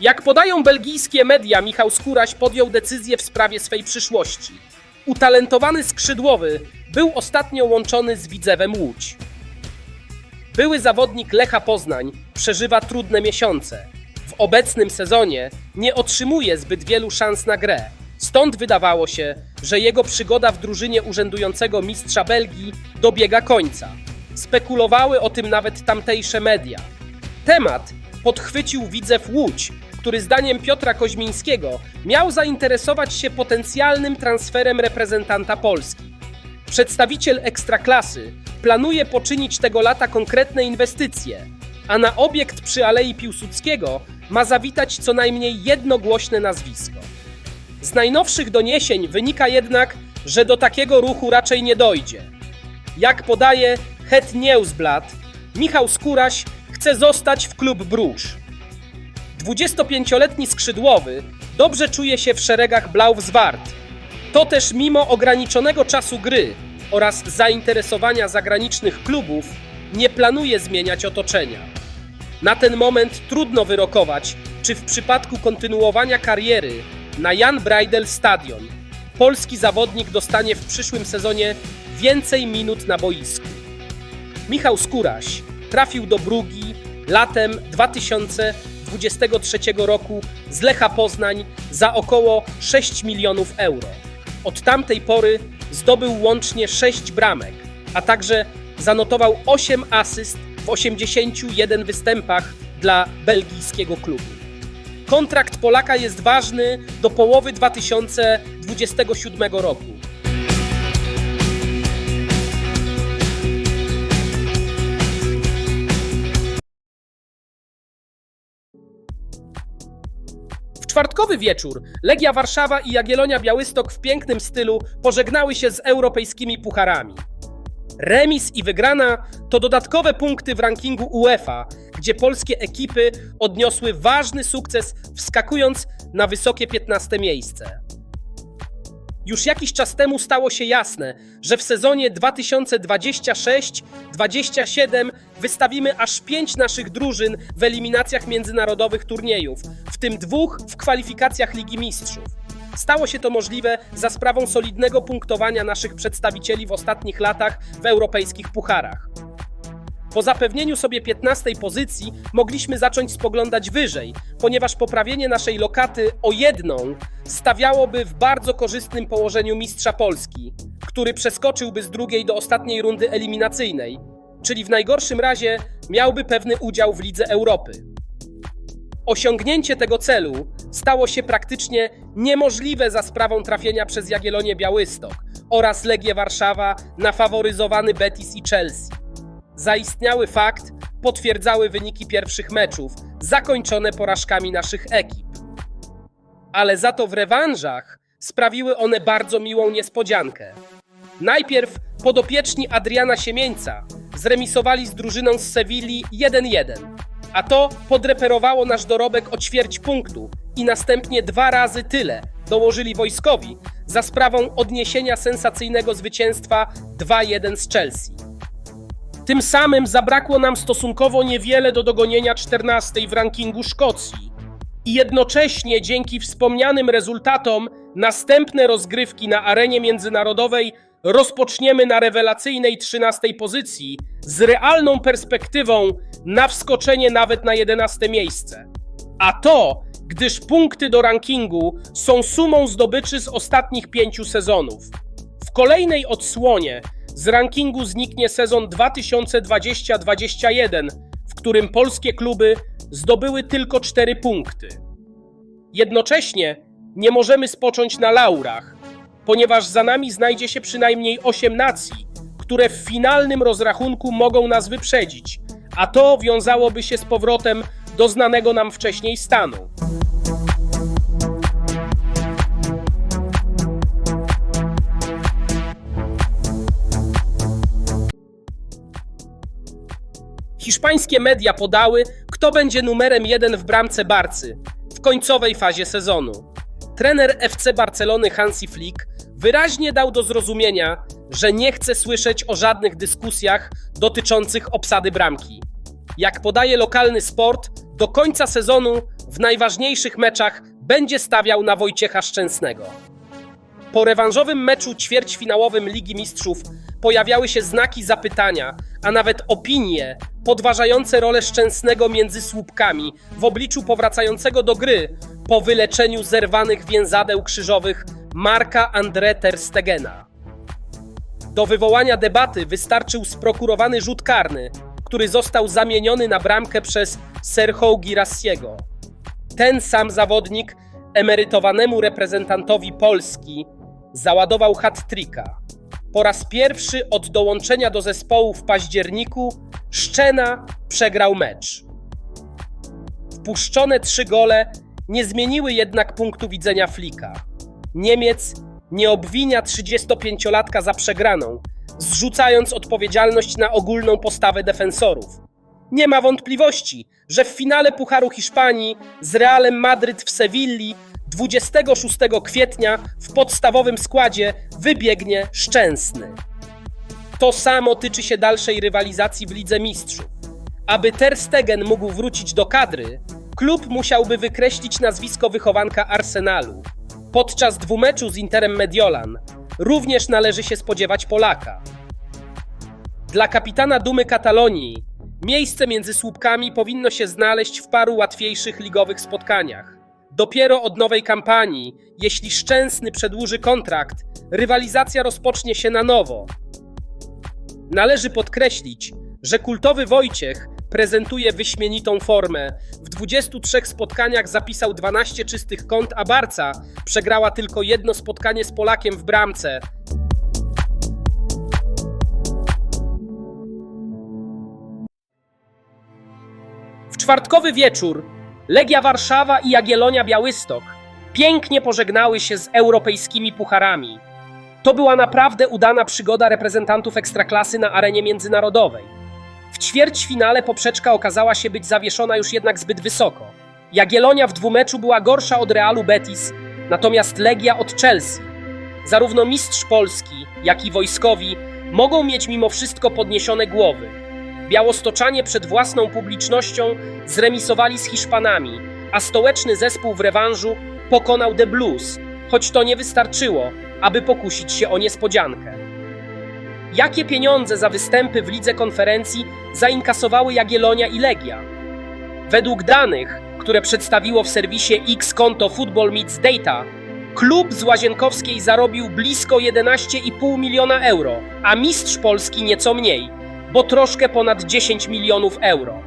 Jak podają belgijskie media, Michał Skóraś podjął decyzję w sprawie swej przyszłości. Utalentowany skrzydłowy był ostatnio łączony z Widzewem Łódź. Były zawodnik Lecha Poznań przeżywa trudne miesiące. W obecnym sezonie nie otrzymuje zbyt wielu szans na grę. Stąd wydawało się, że jego przygoda w drużynie urzędującego mistrza Belgii dobiega końca. Spekulowały o tym nawet tamtejsze media. Temat podchwycił Widzew Łódź, który zdaniem Piotra Koźmińskiego miał zainteresować się potencjalnym transferem reprezentanta Polski. Przedstawiciel ekstraklasy planuje poczynić tego lata konkretne inwestycje, a na obiekt przy Alei Piłsudskiego ma zawitać co najmniej jedno głośne nazwisko. Z najnowszych doniesień wynika jednak, że do takiego ruchu raczej nie dojdzie. Jak podaje Het Nieuwsblad, Michał Skóraś chce zostać w klub Bruges. 25-letni skrzydłowy dobrze czuje się w szeregach Blau-Zwart. To też mimo ograniczonego czasu gry oraz zainteresowania zagranicznych klubów nie planuje zmieniać otoczenia. Na ten moment trudno wyrokować, czy w przypadku kontynuowania kariery na Jan Breidel Stadion polski zawodnik dostanie w przyszłym sezonie więcej minut na boisku. Michał Skóraś trafił do Brugi latem 2023 roku z Lecha Poznań za około 6 milionów euro. Od tamtej pory zdobył łącznie 6 bramek, a także zanotował 8 asyst w 81 występach dla belgijskiego klubu. Kontrakt Polaka jest ważny do połowy 2027 roku. Czwartkowy wieczór Legia Warszawa i Jagiellonia Białystok w pięknym stylu pożegnały się z europejskimi pucharami. Remis i wygrana to dodatkowe punkty w rankingu UEFA, gdzie polskie ekipy odniosły ważny sukces, wskakując na wysokie 15 miejsce. Już jakiś czas temu stało się jasne, że w sezonie 2026-27 wystawimy aż pięć naszych drużyn w eliminacjach międzynarodowych turniejów, w tym dwóch w kwalifikacjach Ligi Mistrzów. Stało się to możliwe za sprawą solidnego punktowania naszych przedstawicieli w ostatnich latach w europejskich pucharach. Po zapewnieniu sobie 15 pozycji mogliśmy zacząć spoglądać wyżej, ponieważ poprawienie naszej lokaty o jedną stawiałoby w bardzo korzystnym położeniu mistrza Polski, który przeskoczyłby z drugiej do ostatniej rundy eliminacyjnej, czyli w najgorszym razie miałby pewny udział w Lidze Europy. Osiągnięcie tego celu stało się praktycznie niemożliwe za sprawą trafienia przez Jagiellonię Białystok oraz Legię Warszawa na faworyzowany Betis i Chelsea. Zaistniały fakt potwierdzały wyniki pierwszych meczów, zakończone porażkami naszych ekip. Ale za to w rewanżach sprawiły one bardzo miłą niespodziankę. Najpierw podopieczni Adriana Siemieńca zremisowali z drużyną z Sewilli 1-1, a to podreperowało nasz dorobek o ćwierć punktu i następnie dwa razy tyle dołożyli wojskowi za sprawą odniesienia sensacyjnego zwycięstwa 2-1 z Chelsea. Tym samym zabrakło nam stosunkowo niewiele do dogonienia 14 w rankingu Szkocji. I jednocześnie dzięki wspomnianym rezultatom następne rozgrywki na arenie międzynarodowej rozpoczniemy na rewelacyjnej 13 pozycji z realną perspektywą na wskoczenie nawet na 11 miejsce. A to, gdyż punkty do rankingu są sumą zdobyczy z ostatnich pięciu sezonów. W kolejnej odsłonie z rankingu zniknie sezon 2020-21, w którym polskie kluby zdobyły tylko 4 punkty. Jednocześnie nie możemy spocząć na laurach, ponieważ za nami znajdzie się przynajmniej 8 nacji, które w finalnym rozrachunku mogą nas wyprzedzić, a to wiązałoby się z powrotem do znanego nam wcześniej stanu. Hiszpańskie media podały, kto będzie numerem jeden w bramce Barcy w końcowej fazie sezonu. Trener FC Barcelony Hansi Flick wyraźnie dał do zrozumienia, że nie chce słyszeć o żadnych dyskusjach dotyczących obsady bramki. Jak podaje lokalny sport, do końca sezonu w najważniejszych meczach będzie stawiał na Wojciecha Szczęsnego. Po rewanżowym meczu ćwierćfinałowym Ligi Mistrzów pojawiały się znaki zapytania, a nawet opinie podważające rolę Szczęsnego między słupkami w obliczu powracającego do gry po wyleczeniu zerwanych więzadeł krzyżowych Marka André ter Stegena. Do wywołania debaty wystarczył sprokurowany rzut karny, który został zamieniony na bramkę przez Sergio Girassiego. Ten sam zawodnik emerytowanemu reprezentantowi Polski załadował hat-tricka. Po raz pierwszy od dołączenia do zespołu w październiku Szczena przegrał mecz. Wpuszczone trzy gole nie zmieniły jednak punktu widzenia Flika. Niemiec nie obwinia 35-latka za przegraną, zrzucając odpowiedzialność na ogólną postawę defensorów. Nie ma wątpliwości, że w finale Pucharu Hiszpanii z Realem Madryt w Sewilli 26 kwietnia w podstawowym składzie wybiegnie Szczęsny. To samo tyczy się dalszej rywalizacji w Lidze Mistrzów. Aby Ter Stegen mógł wrócić do kadry, klub musiałby wykreślić nazwisko wychowanka Arsenalu. Podczas dwumeczu z Interem Mediolan również należy się spodziewać Polaka. Dla kapitana Dumy Katalonii miejsce między słupkami powinno się znaleźć w paru łatwiejszych ligowych spotkaniach. Dopiero od nowej kampanii, jeśli Szczęsny przedłuży kontrakt, rywalizacja rozpocznie się na nowo. Należy podkreślić, że kultowy Wojciech prezentuje wyśmienitą formę. W 23 spotkaniach zapisał 12 czystych kąt, a Barca przegrała tylko jedno spotkanie z Polakiem w bramce. W czwartkowy wieczór Legia Warszawa i Jagiellonia Białystok pięknie pożegnały się z europejskimi pucharami. To była naprawdę udana przygoda reprezentantów ekstraklasy na arenie międzynarodowej. W ćwierćfinale poprzeczka okazała się być zawieszona już jednak zbyt wysoko. Jagiellonia w dwumeczu była gorsza od Realu Betis, natomiast Legia od Chelsea. Zarówno mistrz Polski, jak i wojskowi mogą mieć mimo wszystko podniesione głowy. Białostoczanie przed własną publicznością zremisowali z Hiszpanami, a stołeczny zespół w rewanżu pokonał The Blues, choć to nie wystarczyło, aby pokusić się o niespodziankę. Jakie pieniądze za występy w lidze konferencji zainkasowały Jagiellonia i Legia? Według danych, które przedstawiło w serwisie X konto Football Meets Data, klub z Łazienkowskiej zarobił blisko 11,5 miliona euro, a mistrz Polski nieco mniej, bo troszkę ponad 10 milionów euro.